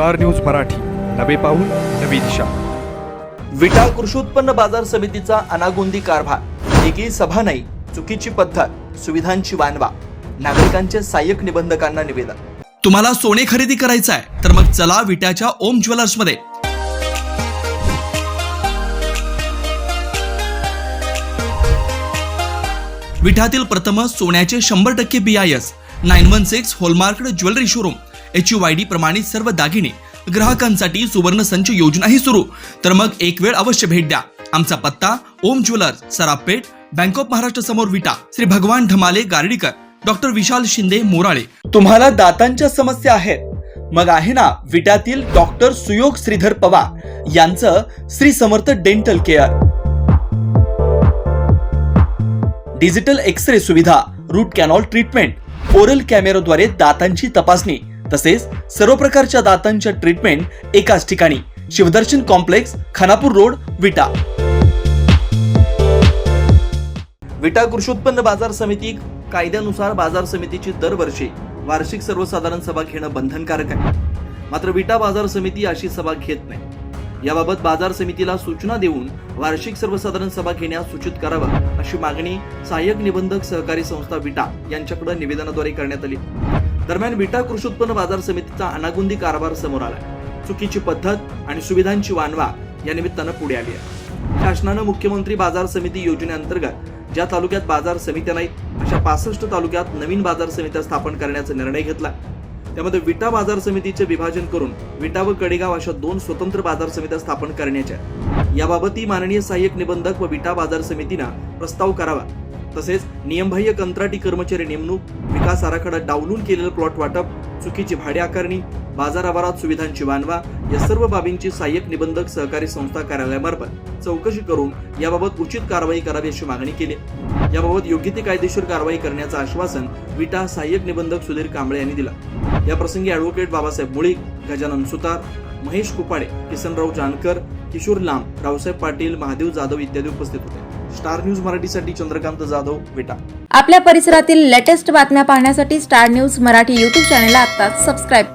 Star news Marathi. नवे पाऊल नवी दिशा. विटा कृषी उत्पन्न बाजार समितीचा अनागोंदी कारभार. एकही सभा नाही चुकीची पद्धत सुविधांची वानवा. नागरिकांचे सहाय्यक निबंधकांना निवेदन. तुम्हाला सोने खरेदी करायचं आहे तर मग चला विट्याच्या ओम ज्वेलर्समध्ये. विठातील प्रथम सोन्याचे शंभर टक्के B I S nine one six hallmarked jewellery showroom. H U I D प्रमाणित सर्व दागिने ग्राहकांसाठी सुवर्ण संच योजनाही सुरू. तर मग एक वेळ अवश्य भेट द्या. आमचा पत्ता Om jewellers Sarapeth bank of Maharashtra समोर विटा. श्री भगवान ढमाले गार्डीकर डॉक्टर विशाल शिंदे मोराळे. तुम्हाला दातांच्या समस्या आहेत. मग आहे ना विटातील डॉक्टर सुयोग श्रीधर पवार यांचं Shri Samarth dental care. Digital X ray सुविधा रूट कॅनॉल ट्रीटमेंट ओरल कॅमेराद्वारे दातांची तपासणी तसेच सर्व प्रकारच्या दातांच्या ट्रीटमेंट एकाच ठिकाणी. Shivdarshan complex Khanapur road Vita. विटा कृषी उत्पन्न बाजार समिती कायद्यानुसार बाजार समितीची दरवर्षी वार्षिक सर्वसाधारण सभा घेणं बंधनकारक आहे. मात्र विटा बाजार समिती अशी सभा घेत नाही. याबाबत बाजार समितीला सूचना देऊन वार्षिक सर्वसाधारण सभा घेण्यास सूचित करावा अशी मागणी सहाय्यक निबंधक सहकारी संस्था विटा यांच्याकडे निवेदनाद्वारे करण्यात आली. दरम्यान विटा कृषी उत्पन्न बाजार समितीचा अनागुंदी कारभार समोर आला चुकीची पद्धत आणि सुविधांची वानवा या निमित्तानं पुढे आली आहे. शासनानं मुख्यमंत्री बाजार समिती योजनेअंतर्गत ज्या तालुक्यात बाजार समित्या नाहीत अशा पासष्ट तालुक्यात नवीन बाजार समित्या स्थापन करण्याचा निर्णय घेतला. त्यामध्ये विटा बाजार समितीचे विभाजन करून विटा व कडेगाव अशा दोन स्वतंत्र बाजार समित्या स्थापन करण्याच्या याबाबतही माननीय सहाय्यक निबंधक व विटा बाजार समितीनं प्रस्ताव करावा. तसेच नियमबाह्य कंत्राटी कर्मचारी नेमणूक विकास आराखडा डावलून केलेलं प्लॉट वाटप चुकीची भाडे आकारणी बाजार सुविधांची वानवा या सर्व बाबींची सहाय्यक निबंधक सहकारी संस्था कार्यालयामार्फत चौकशी करून याबाबत उचित कारवाई करावी अशी मागणी केली. याबाबत योग्य ती कायदेशीर कारवाई करण्याचं आश्वासन विटा सहाय्यक निबंधक सुधीर कांबळे यांनी दिला. या प्रसंगी ॲडव्होकेट बाबासाहेब मुळीक गजानन सुतार महेश कुपाडे किसनराव जानकर किशोर लांब रावसाहेब पाटील महादेव जाधव इत्यादी उपस्थित होते. स्टार न्यूज मराठीसाठी चंद्रकांत जाधव विटा. आपल्या परिसरातील लेटेस्ट बातम्या पाहण्यासाठी स्टार न्यूज मराठी युट्यूब चॅनलला आता सबस्क्राईब करा.